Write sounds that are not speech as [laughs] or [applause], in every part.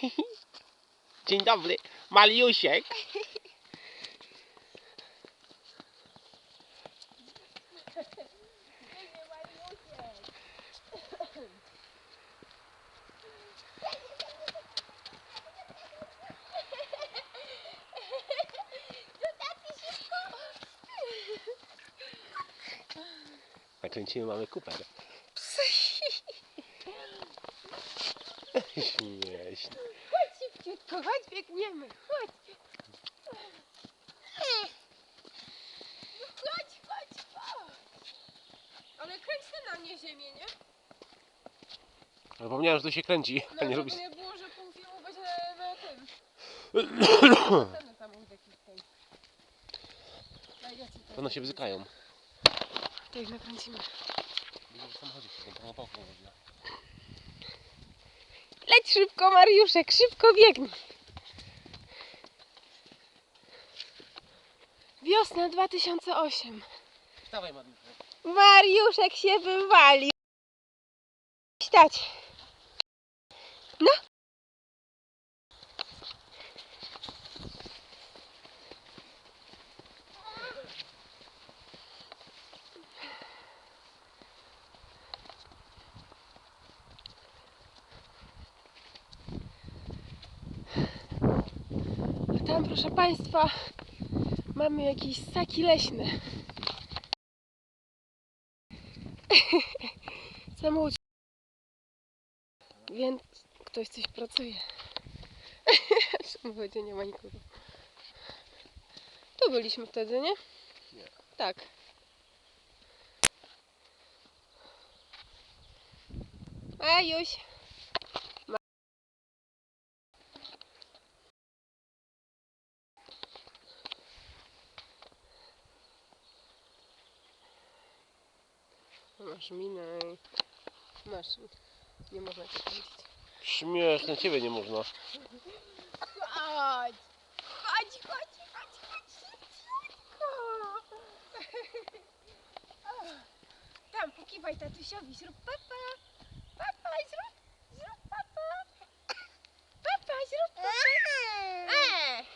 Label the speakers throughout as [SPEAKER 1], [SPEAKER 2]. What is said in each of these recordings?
[SPEAKER 1] [laughs] Dzień dobry, Maliusiek. Nakręcimy mamy kuper. [laughs] Śmiesznie.
[SPEAKER 2] Chodź biegniemy, chodź. No chodź, chodź, chodź. Ale kręć ty na mnie ziemię, nie?
[SPEAKER 1] Zapomniałem, że to się kręci, a
[SPEAKER 2] No,
[SPEAKER 1] nie
[SPEAKER 2] żeby
[SPEAKER 1] robi...
[SPEAKER 2] nie było, że pół filmu będzie na, na tym. [coughs] Ten samochód jakiś ten. Daj, ja ci to-
[SPEAKER 1] One się bzykają.
[SPEAKER 2] To ich nakręcimy.
[SPEAKER 1] Robiła.
[SPEAKER 2] Leć szybko, Mariuszek, szybko biegnij. Wiosna 2008.
[SPEAKER 1] Wstawaj, Mariuszek.
[SPEAKER 2] Mariuszek się wywalił. Stać. No. A tam, proszę Państwa, mamy jakieś ssaki leśne. [laughs] Samochód. Więc ktoś coś pracuje. [laughs] w samochodzie nie ma nikogo. Tu byliśmy wtedy, nie?
[SPEAKER 1] Nie.
[SPEAKER 2] Tak. A Juś. Masz minę. i- Masz. Nie można cię kręcić.
[SPEAKER 1] Śmieszne, ciebie nie można.
[SPEAKER 2] Chodź! Chodź, chodź, chodź, chodź, szybciutko! O, [laughs] Tam, pokiwaj tatusiowi, zrób papa! Papa, zrób, zrób papa! Papa, zrób papa! Eee!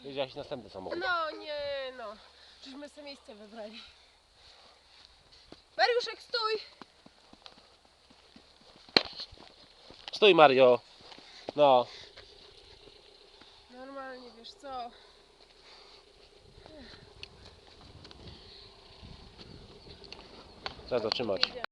[SPEAKER 1] Wiedziałaś następny samochód.
[SPEAKER 2] No, nie no. Żeśmy sobie miejsce wybrali. Mariuszek, stój!
[SPEAKER 1] Stój, Mario. No.
[SPEAKER 2] Normalnie, wiesz co?
[SPEAKER 1] Trzeba zatrzymać.